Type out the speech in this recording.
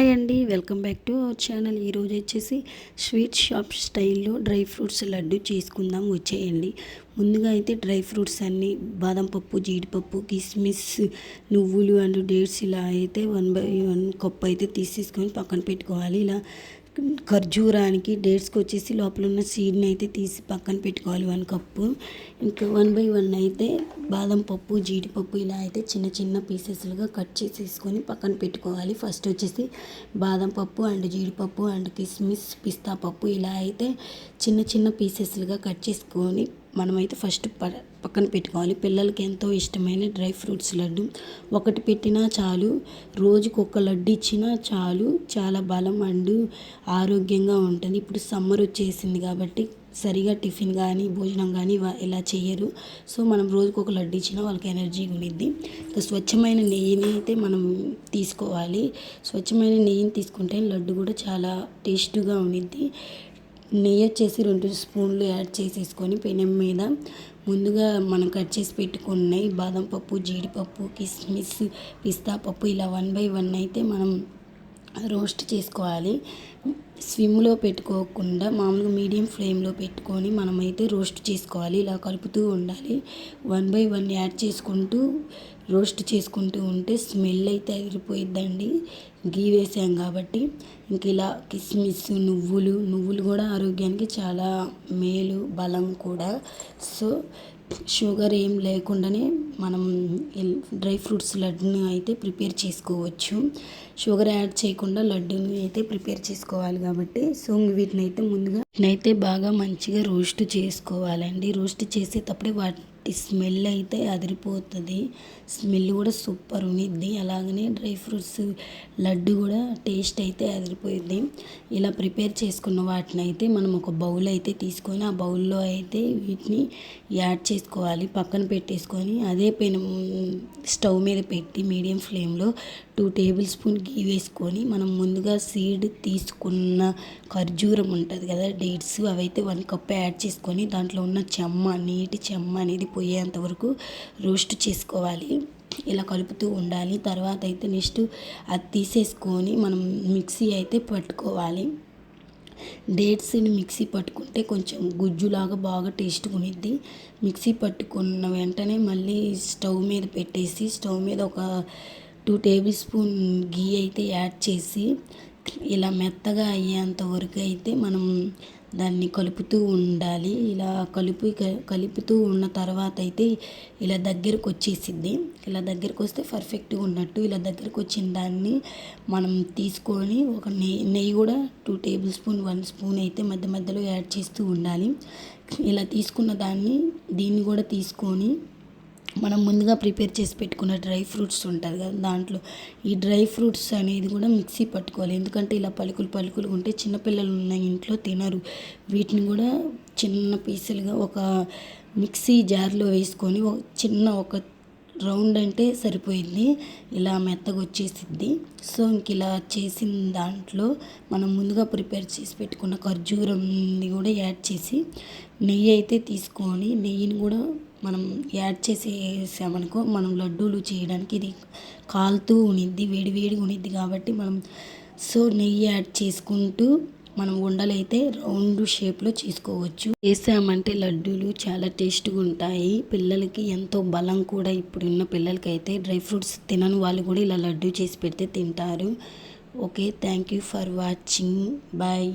Hi అండి welcome back to our channel. ఈరోజు వచ్చేసి స్వీట్ షాప్ స్టైల్లో డ్రై ఫ్రూట్స్ లడ్డు చేసుకుందాం వచ్చేయండి. ముందుగా అయితే డ్రై ఫ్రూట్స్ అన్నీ బాదం పప్పు జీడిపప్పు కిస్మిస్ నువ్వులు అండ్ డేట్స్ ఇలా అయితే వన్ బై వన్ కప్ అయితే తీసేసుకొని పక్కన పెట్టుకోవాలి. ఇలా ఖర్జూరానికి డేట్స్కి వచ్చేసి లోపల ఉన్న సీడ్ని అయితే తీసి పక్కన పెట్టుకోవాలి. వన్ కప్పు ఇంకా వన్ బై వన్ అయితే బాదం పప్పు జీడిపప్పు ఇలా అయితే చిన్న చిన్న పీసెస్లుగా కట్ చేసేసుకొని పక్కన పెట్టుకోవాలి. ఫస్ట్ వచ్చేసి బాదం పప్పు అండ్ జీడిపప్పు అండ్ కిస్మిస్ పిస్తా పప్పు ఇలా అయితే చిన్న చిన్న పీసెస్లుగా కట్ చేసుకొని మనమైతే ఫస్ట్ ప పక్కన పెట్టుకోవాలి. పిల్లలకి ఎంతో ఇష్టమైన డ్రై ఫ్రూట్స్ లడ్డు. ఒకటి పెట్టినా చాలు రోజుకు ఒక లడ్డు ఇచ్చినా చాలు చాలా బలం అండ్ ఆరోగ్యంగా ఉంటుంది. ఇప్పుడు సమ్మర్ వచ్చేసింది కాబట్టి సరిగా టిఫిన్ కానీ భోజనం కానీ ఇలా చేయరు సో మనం రోజుకు ఒక లడ్డు ఇచ్చినా వాళ్ళకి ఎనర్జీ ఉండిద్ది. స్వచ్ఛమైన నెయ్యిని అయితే మనం తీసుకోవాలి. స్వచ్ఛమైన నెయ్యిని తీసుకుంటే లడ్డు కూడా చాలా టేస్ట్గా ఉండిద్ది. నెయ్యి వచ్చేసి రెండు స్పూన్లు యాడ్ చేసేసుకొని పెనం మీద ముందుగా మనం కట్ చేసి పెట్టుకున్నాయి బాదం పప్పు జీడిపప్పు కిస్మిస్ పిస్తా పప్పు ఇలా వన్ బై వన్ అయితే మనం రోస్ట్ చేసుకోవాలి. స్విమ్లో పెట్టుకోకుండా మామూలుగా మీడియం ఫ్లేమ్లో పెట్టుకొని మనమైతే రోస్ట్ చేసుకోవాలి. ఇలా కలుపుతూ ఉండాలి. వన్ బై వన్ యాడ్ చేసుకుంటూ రోస్ట్ చేసుకుంటూ ఉంటే స్మెల్ అయితే ఎగిరిపోయిద్దండి గీ వేసాం కాబట్టి ఇంక ఇలా కిస్మిస్ నువ్వులు నువ్వులు కూడా ఆరోగ్యానికి చాలా మేలు బలం కూడా. సో షుగర్ ఏం లేకుండానే మనం డ్రై ఫ్రూట్స్ లడ్డుని అయితే ప్రిపేర్ చేసుకోవచ్చు. షుగర్ యాడ్ చేయకుండా లడ్డూని అయితే ప్రిపేర్ చేసుకోవాలి కాబట్టి సో వీటిని అయితే ముందుగా వీటినైతే బాగా మంచిగా రోస్ట్ చేసుకోవాలండి. రోస్ట్ చేసేటప్పుడే వాటి స్మెల్ అయితే అదిరిపోతుంది. స్మెల్ కూడా సూపర్ ఉండిద్ది. అలాగనే డ్రై ఫ్రూట్స్ లడ్డు కూడా టేస్ట్ అయితే అదిరిపోయింది ఇలా ప్రిపేర్ చేసుకున్న వాటిని అయితే మనం ఒక బౌల్ అయితే తీసుకొని ఆ బౌల్లో అయితే వీటిని యాడ్ చేసుకోవాలి. పక్కన పెట్టేసుకొని అదే పెనం స్టవ్ మీద పెట్టి మీడియం ఫ్లేమ్లో టూ టేబుల్ స్పూన్ గీ వేసుకొని మనం ముందుగా సీడ్ తీసుకున్న ఖర్జూరం ఉంటుంది కదా డేట్స్ అవైతే వన్ కప్ యాడ్ చేసుకొని దాంట్లో ఉన్న చెమ్మ నీటి చెమ్మ అనేది పోయేంత వరకు రోస్ట్ చేసుకోవాలి. ఇలా కలుపుతూ ఉండాలి. తర్వాత అయితే నెక్స్ట్ అది తీసేసుకొని మనం మిక్సీ అయితే పట్టుకోవాలి. డేట్స్ని మిక్సీ పట్టుకుంటే కొంచెం గుజ్జులాగా బాగా టేస్ట్ కొనిద్ది. మిక్సీ పట్టుకున్న వెంటనే మళ్ళీ స్టవ్ మీద పెట్టేసి స్టవ్ మీద ఒక టూ టేబుల్ స్పూన్ గీ అయితే యాడ్ చేసి ఇలా మెత్తగా అయ్యేంత వరకు అయితే మనం దాన్ని కలుపుతూ ఉండాలి. ఇలా కలుపు కలుపుతూ ఉన్న తర్వాత అయితే ఇలా దగ్గరకు వచ్చేసిద్ది. ఇలా దగ్గరకు వస్తే పర్ఫెక్ట్గా ఉన్నట్టు ఇలా దగ్గరకు వచ్చిన దాన్ని మనం తీసుకొని ఒక నెయ్యి నెయ్యి కూడా two tablespoon one spoon అయితే మధ్య మధ్యలో యాడ్ చేస్తూ ఉండాలి. ఇలా తీసుకున్న దాన్ని దీన్ని కూడా తీసుకొని మనం ముందుగా ప్రిపేర్ చేసి పెట్టుకున్న డ్రై ఫ్రూట్స్ ఉంటుంది కదా దాంట్లో ఈ డ్రై ఫ్రూట్స్ అనేది కూడా మిక్సీ పట్టుకోవాలి. ఎందుకంటే ఇలా పలుకులు పలుకులు ఉంటే చిన్నపిల్లలు ఉన్న ఇంట్లో తినరు. వీటిని కూడా చిన్న పీసులుగా ఒక మిక్సీ జార్లో వేసుకొని ఒక చిన్న ఒక రౌండ్ అంటే సరిపోయింది. ఇలా మెత్తగా వచ్చేసిద్ది. సో ఇంక ఇలా చేసిన దాంట్లో మనం ముందుగా ప్రిపేర్ చేసి పెట్టుకున్న ఖర్జూరంని కూడా యాడ్ చేసి నెయ్యి అయితే తీసుకొని నెయ్యిని కూడా మనం యాడ్ చేసేసామనుకో మనం లడ్డూలు చేయడానికి ఇది కాలుతూ ఉనిద్ది వేడి వేడిగా ఉనిద్ది కాబట్టి మనం సో నెయ్యి యాడ్ చేసుకుంటూ మనం ఉండలైతే రౌండ్ షేప్లో చేసుకోవచ్చు. వేసామంటే లడ్డూలు చాలా టేస్ట్గా ఉంటాయి. పిల్లలకి ఎంతో బలం కూడా ఇప్పుడున్న పిల్లలకి అయితే డ్రై ఫ్రూట్స్ తినని వాళ్ళు కూడా ఇలా లడ్డూ చేసి పెడితే తింటారు. Okay thank you for watching. Bye.